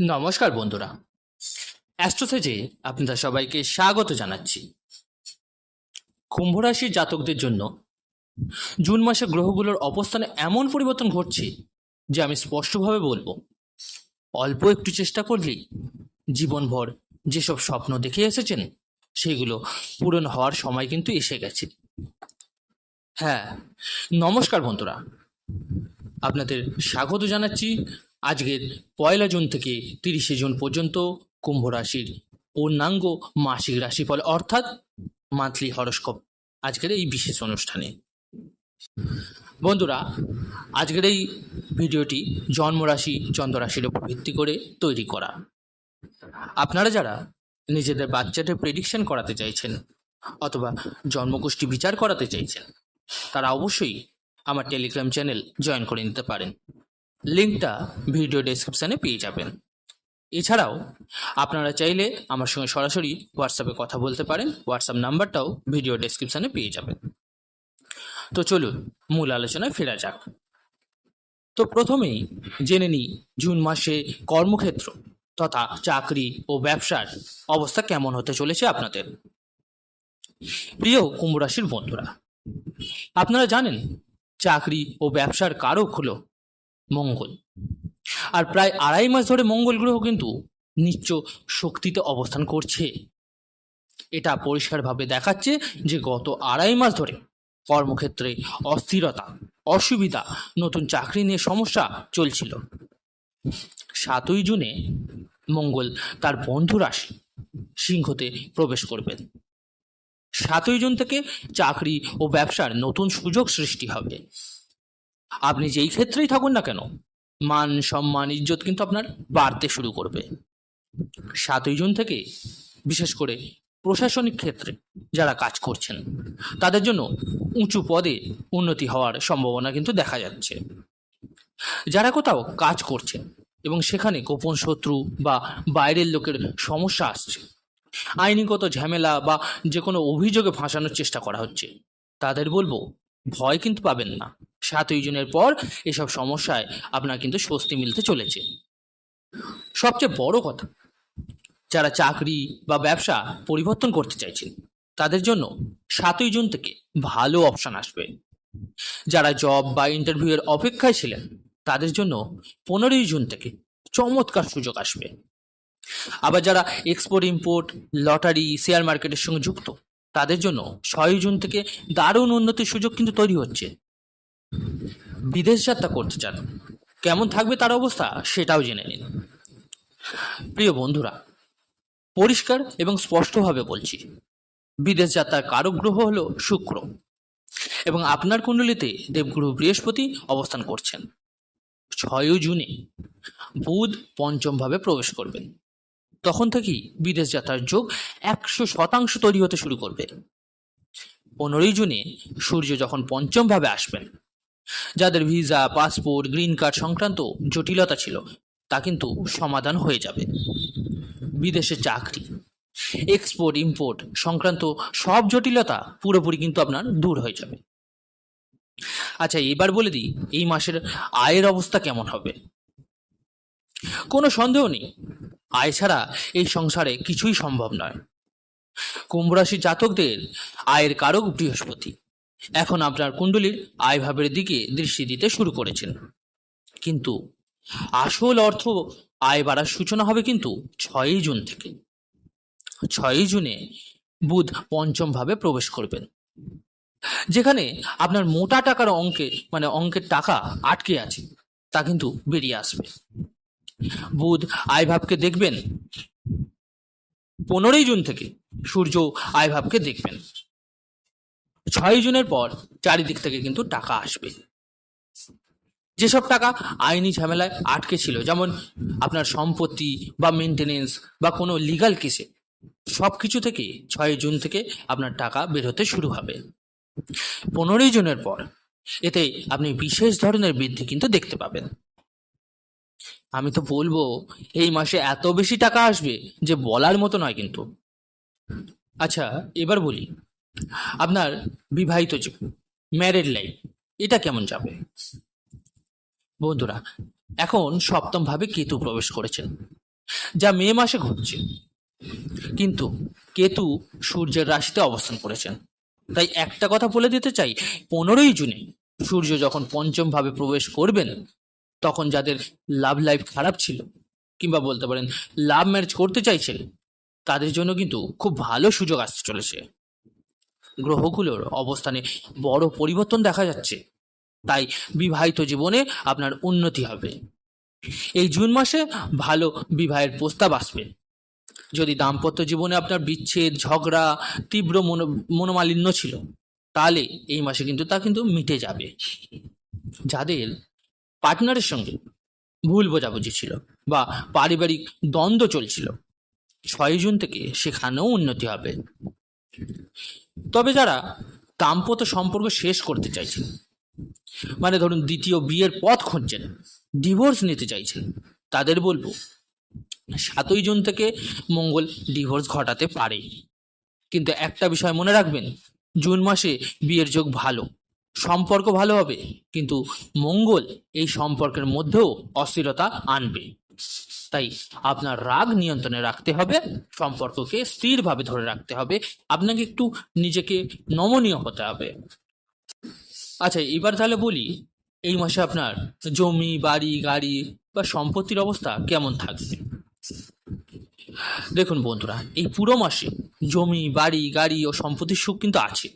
নমস্কার বন্ধুরা। অ্যাস্ট্রোসেজে আপনাদের সবাইকে স্বাগত জানাচ্ছি। কুম্ভ রাশির জাতকদের জন্য জুন মাসে গ্রহগুলোর অবস্থানে এমন পরিবর্তন ঘটছে যে আমি স্পষ্টভাবে বলব, অল্প একটু চেষ্টা করলেই জীবনভর যেসব স্বপ্ন দেখে এসেছেন, সেগুলো পূরণ হওয়ার সময় কিন্তু এসে গেছে। হ্যাঁ নমস্কার বন্ধুরা। আপনাদের স্বাগত জানাচ্ছি আজকের পয়লা জুন থেকে তিরিশে জুন পর্যন্ত কুম্ভ রাশির পূর্ণাঙ্গ মাসিক রাশিফল অর্থাৎ মান্থলি হরস্কোপ আজকের এই বিশেষ অনুষ্ঠানে। বন্ধুরা, আজকের এই ভিডিওটি জন্মরাশি, চন্দ্ররাশির উপর ভিত্তি করে তৈরি করা। আপনারা যারা নিজেদের বাচ্চাদের প্রেডিকশন করাতে চাইছেন অথবা জন্মগোষ্ঠী বিচার করাতে চাইছেন, তারা অবশ্যই আমার টেলিগ্রাম চ্যানেল জয়েন করে নিতে পারেন। লিঙ্কটা ভিডিও ডেসক্রিপশানে পেয়ে যাবেন। এছাড়াও, আপনারা চাইলে আমার সঙ্গে সরাসরি হোয়াটসঅ্যাপে কথা বলতে পারেন হোয়াটসঅ্যাপ নাম্বারটাও ভিডিও ডেসক্রিপশানে পেয়ে যাবেন। তো চলুন, মূল আলোচনায় ফেরা যাক। তো প্রথমেই জেনে নিই জুন মাসে কর্মক্ষেত্র তথা চাকরি ও ব্যবসার অবস্থা কেমন হতে চলেছে আপনাদের। প্রিয় কুম্ভ রাশির বন্ধুরা, আপনারা জানেন, চাকরি ও ব্যবসার কারক হলো মঙ্গল। আর প্রায় আড়াই মাস ধরে মঙ্গল গ্রহ কিন্তু নিচ্চ শক্তিতে অবস্থান করছে। এটা পরিষ্কারভাবে দেখাচ্ছে যে গত আড়াই মাস ধরে কর্মক্ষেত্রে অস্থিরতা, অসুবিধা, নতুন চাকরি নিয়ে সমস্যা চলছিল। সাতই জুনে মঙ্গল তার বন্ধু রাশি সিংহতে প্রবেশ করবেন। সাতই জুন থেকে চাকরি ও ব্যবসার নতুন সুযোগ সৃষ্টি হবে। আপনি যেই ক্ষেত্রেই থাকুন না কেন, মান, সম্মান, ইজ্জত কিন্তু আপনার বাড়তে শুরু করবে। সাতই জুন থেকে বিশেষ করে প্রশাসনিক ক্ষেত্রে যারা কাজ করছেন, তাদের জন্য উঁচু পদে উন্নতি হওয়ার সম্ভাবনা কিন্তু দেখা যাচ্ছে। যারা কোথাও কাজ করছেন এবং সেখানে গোপন শত্রু বা বাইরের লোকের সমস্যা আসছে, আইনিগত ঝামেলা বা যে কোনো অভিযোগে ফাঁসানোর চেষ্টা করা হচ্ছে, তাদের বলব ভয় কিন্তু পাবেন না। সাতই জুনের পর এসব সমস্যায় আপনার কিন্তু স্বস্তি মিলতে চলেছে। সবচেয়ে বড় কথা, যারা চাকরি বা ব্যবসা পরিবর্তন করতে চাইছেন, তাদের জন্য সাতই জুন থেকে ভালো অপশন আসবে। যারা জব বা ইন্টারভিউয়ের অপেক্ষায় ছিলেন, তাদের জন্য পনেরোই জুন থেকে চমৎকার সুযোগ আসবে। আবার যারা এক্সপোর্ট ইম্পোর্ট লটারি শেয়ার মার্কেটের সঙ্গে যুক্ত, তাদের জন্য ছয়ই জুন থেকে দারুণ উন্নতির সুযোগ কিন্তু তৈরি হচ্ছে। বিদেশ যাত্রা করতে চান, কেমন থাকবে তার অবস্থা সেটাও জেনে নিন। প্রিয় বন্ধুরা, পরিষ্কার এবং স্পষ্টভাবে বলছি, বিদেশ যাত্রার কারক গ্রহ হল শুক্র এবং আপনার কুণ্ডলিতে দেবগুরু বৃহস্পতি অবস্থান করছেন। ছয়ই জুনে বুধ পঞ্চমভাবে প্রবেশ করবেন। তখন থেকেই বিদেশ যাত্রার যোগ একশো শতাংশ তৈরি হতে শুরু করবে। পনেরোই জুনে সূর্য যখন পঞ্চমভাবে আসবেন যাদের ভিসা, পাসপোর্ট, গ্রিন কার্ড সংক্রান্ত জটিলতা ছিল, তা কিন্তু সমাধান হয়ে যাবে। বিদেশে চাকরি এক্সপোর্ট ইম্পোর্ট সংক্রান্ত সব জটিলতা পুরোপুরি কিন্তু আপনার দূর হয়ে যাবে। আচ্ছা এবার বলে দিই, এই মাসের আয়ের অবস্থা কেমন হবে? কোনো সন্দেহ নেই, আয় ছাড়া এই সংসারে কিছুই সম্ভব নয়। কুম্ভ রাশি জাতকদের আয়ের কারক বৃহস্পতি। এখন আপনার কুণ্ডলীর আয় ভাবের দিকে দৃষ্টি দিতে শুরু করেছেন। কিন্তু আসল অর্থ আয় বাড়ার সূচনা হবে কিন্তু ছয়ই জুন থেকে। ছয়ই জুনে বুধ পঞ্চম ভাবে প্রবেশ করবেন। যেখানে আপনার মোটা টাকার অঙ্কে মানে অঙ্কের টাকা আটকে আছে, তা কিন্তু বেরিয়ে আসবে। বুধ আয়ভাবকে দেখবেন। পনেরোই জুন থেকে সূর্য আয়ভাবকে দেখবেন। ছয় জুনের পর চারিদিক থেকে কিন্তু টাকা আসবে। যেসব টাকা আইনি ঝামেলায় আটকে ছিল, যেমন আপনার সম্পত্তি বা মেনটেনেন্স বা কোনো লিগাল কেসে সব কিছু থেকে ছয় জুন থেকে আপনার টাকা বের হতে শুরু হবে। পনেরোই জুনের পর এতে আপনি বিশেষ ধরনের বৃদ্ধি কিন্তু দেখতে পাবেন। আমি তো বলব, এই মাসে এত বেশি টাকা আসবে যে বলার মতো নয় কিন্তু। আচ্ছা এবার বলি আপনার বিবাহিত জীবন ম্যারেড লাইফ এটা কেমন যাবে? বন্ধুরা, এখন সপ্তম ভাবে কেতু প্রবেশ করেছেন, যা মে মাসে ঘটছে। কিন্তু কেতু সূর্যের রাশিতে অবস্থান করেছেন। তাই একটা কথা বলে দিতে চাই, পনেরোই জুনে সূর্য যখন পঞ্চম ভাবে প্রবেশ করবেন, তখন যাদের লাভ লাইফ খারাপ ছিল, কিংবা বলতে পারেন লাভ ম্যারেজ করতে চাইছেন, তাদের জন্য কিন্তু খুব ভালো সুযোগ আসতে চলেছে। গ্রহগুলোর অবস্থানে বড় পরিবর্তন দেখা যাচ্ছে। তাই বিবাহিত জীবনে আপনার উন্নতি হবে। এই জুন মাসে ভালো বিবাহের প্রস্তাব আসবে। যদি দাম্পত্য জীবনে আপনার বিচ্ছেদ, ঝগড়া তীব্র মনো, মনোমালিন্য ছিল, তাহলে এই মাসে কিন্তু তা কিন্তু মিটে যাবে। যাদের পার্টনারের সঙ্গে ভুল বোঝাবুঝি ছিল বা পারিবারিক দ্বন্দ্ব চলছিল ছয় জুন থেকে সেখানেও উন্নতি হবে। তবে যারা দাম্পত্য সম্পর্ক শেষ করতে চাইছেন মানে ধরুন দ্বিতীয় বিয়ের পথ খুঁজছেন ডিভোর্স নিতে চাইছেন, তাদের বলব, সাতই জুন থেকে মঙ্গল ডিভোর্স ঘটাতে পারে। কিন্তু একটা বিষয় মনে রাখবেন, জুন মাসে বিয়ের যোগ ভালো, সম্পর্ক ভালো হবে, কিন্তু মঙ্গল এই সম্পর্কের মধ্যেও অস্থিরতা আনবে। তাই আপনার রাগ নিয়ন্ত্রণে রাখতে হবে, সম্পর্ককে স্থিরভাবে ধরে রাখতে হবে, আপনাকে একটু নিজেকে নমনীয় হতে হবে। আচ্ছা এবার তাহলে বলি, এই মাসে আপনার জমি, বাড়ি, গাড়ি বা সম্পত্তির অবস্থা কেমন থাকবে দেখুন বন্ধুরা, এই পুরো মাসে জমি, বাড়ি, গাড়ি ও সম্পত্তির সুখ কিন্তু আছে।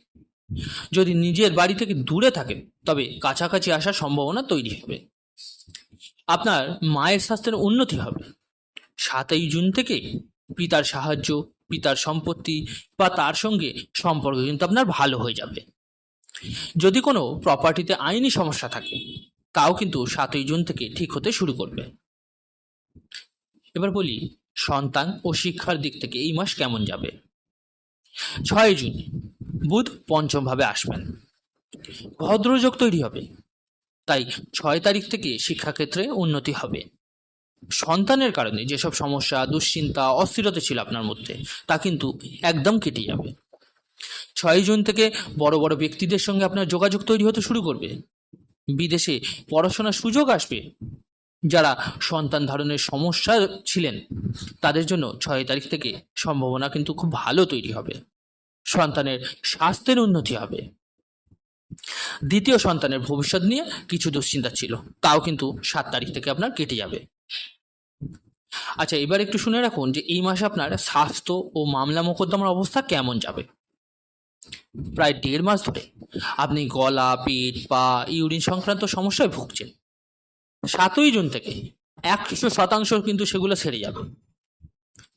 যদি নিজের বাড়ি থেকে দূরে থাকেন, তবে কাছাকাছি আসার সম্ভাবনা তৈরি হবে। আপনার মায়ের স্বাস্থ্যের উন্নতি হবে। সাতই জুন থেকে পিতার সাহায্য, পিতার সম্পত্তি বা তার সঙ্গে সম্পর্ক কিন্তু আপনার ভালো হয়ে যাবে। যদি কোনো প্রপার্টিতে আইনি সমস্যা থাকে, তাও কিন্তু সাতই জুন থেকে ঠিক হতে শুরু করবে। এবার বলি, সন্তান ও শিক্ষার দিক থেকে এই মাস কেমন যাবে? ছয় জুন, বুধ পঞ্চম ভাবে আসবেন। ভদ্রযোগ তৈরি হবে। তাই ছয় তারিখ থেকে শিক্ষাক্ষেত্রে উন্নতি হবে। সন্তানের কারণে যেসব সমস্যা, দুশ্চিন্তা, অস্থিরতা ছিল আপনার মধ্যে, তা কিন্তু একদম কেটে যাবে। ছয় জুন থেকে বড় বড় ব্যক্তিদের সঙ্গে আপনার যোগাযোগ তৈরি হতে শুরু করবে। বিদেশে পড়াশোনার সুযোগ আসবে। যারা সন্তান ধারণের সমস্যা ছিলেন, তাদের জন্য ছয় তারিখ থেকে সম্ভাবনা কিন্তু খুব ভালো তৈরি হবে। সন্তানের স্বাস্থ্যের উন্নতি হবে। দ্বিতীয় সন্তানের ভবিষ্যৎ নিয়ে কিছু দুশ্চিন্তা ছিল। তাও কিন্তু সাত তারিখ থেকে আপনার কেটে যাবে। আচ্ছা এবার একটু শুনে রাখুন যে এই মাসে আপনার স্বাস্থ্য ও মামলা মোকদ্দমার অবস্থা কেমন যাবে? প্রায় দেড় মাস ধরে আপনি গলা, পেট পা ইউরিন সংক্রান্ত সমস্যায় ভুগছেন। সাতই জুন থেকে একশো শতাংশ কিন্তু সেগুলো সেরে যাবে।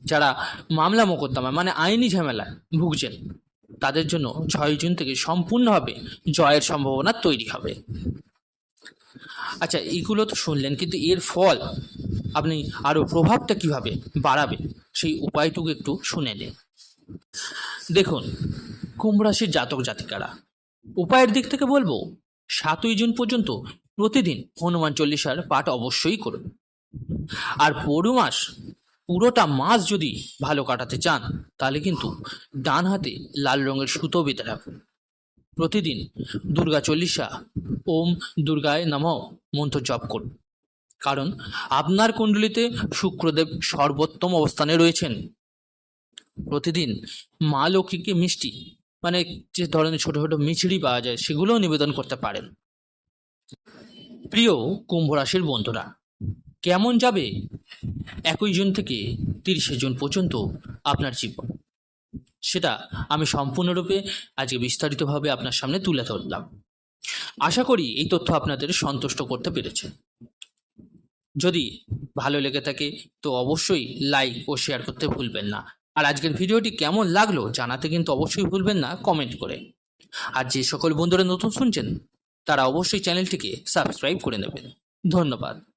যারা মামলা মোকদ্দমা মানে আইনি ঝামেলায় ভুগছেন তাদের জন্য ছয় জুন থেকে সম্পূর্ণভাবে জয়ের সম্ভাবনা তৈরি হবে। আচ্ছা এইগুলো তো শুনলেন, কিন্তু এর ফল আপনি আরও প্রভাবটা কীভাবে বাড়াবে, সেই উপায়টুকু একটু শুনে নিন। দেখুন, কুম্ভ রাশির জাতক জাতিকারা, উপায়ের দিক থেকে বলব, সাতই জুন পর্যন্ত প্রতিদিন হনুমান চল্লিশার পাঠ অবশ্যই করুন। আর পুরো মাস পুরোটা মাস যদি ভালো কাটাতে চান, তাহলে কিন্তু ডান হাতে লাল রঙের সুতো বেঁধে রাখুন। প্রতিদিন দুর্গা চল্লিশা ওম দুর্গায় নম মন্ত্র জপ করুন। কারণ আপনার কুণ্ডলিতে শুক্রদেব সর্বোত্তম অবস্থানে রয়েছেন। প্রতিদিন মা লক্ষ্মীকে মিষ্টি মানে যে ধরনের ছোট ছোট মিছড়ি পাওয়া যায়, সেগুলোও নিবেদন করতে পারেন। প্রিয় কুম্ভ রাশির বন্ধুরা কেমন যাবে? একই জুন থেকে তিরিশে জুন পর্যন্ত আপনার জীবন। সেটা আমি সম্পূর্ণরূপে আজকে বিস্তারিতভাবে আপনার সামনে তুলে ধরলাম। আশা করি এই তথ্য আপনাদের সন্তুষ্ট করতে পেরেছে। যদি ভালো লেগে থাকে, তো অবশ্যই লাইক ও শেয়ার করতে ভুলবেন না। আর আজকের ভিডিওটি কেমন লাগল জানাতে কিন্তু অবশ্যই ভুলবেন না কমেন্ট করে। আর যে সকল বন্ধুরা নতুন শুনছেন, তারা অবশ্যই চ্যানেলটিকে সাবস্ক্রাইব করে নেবেন। ধন্যবাদ।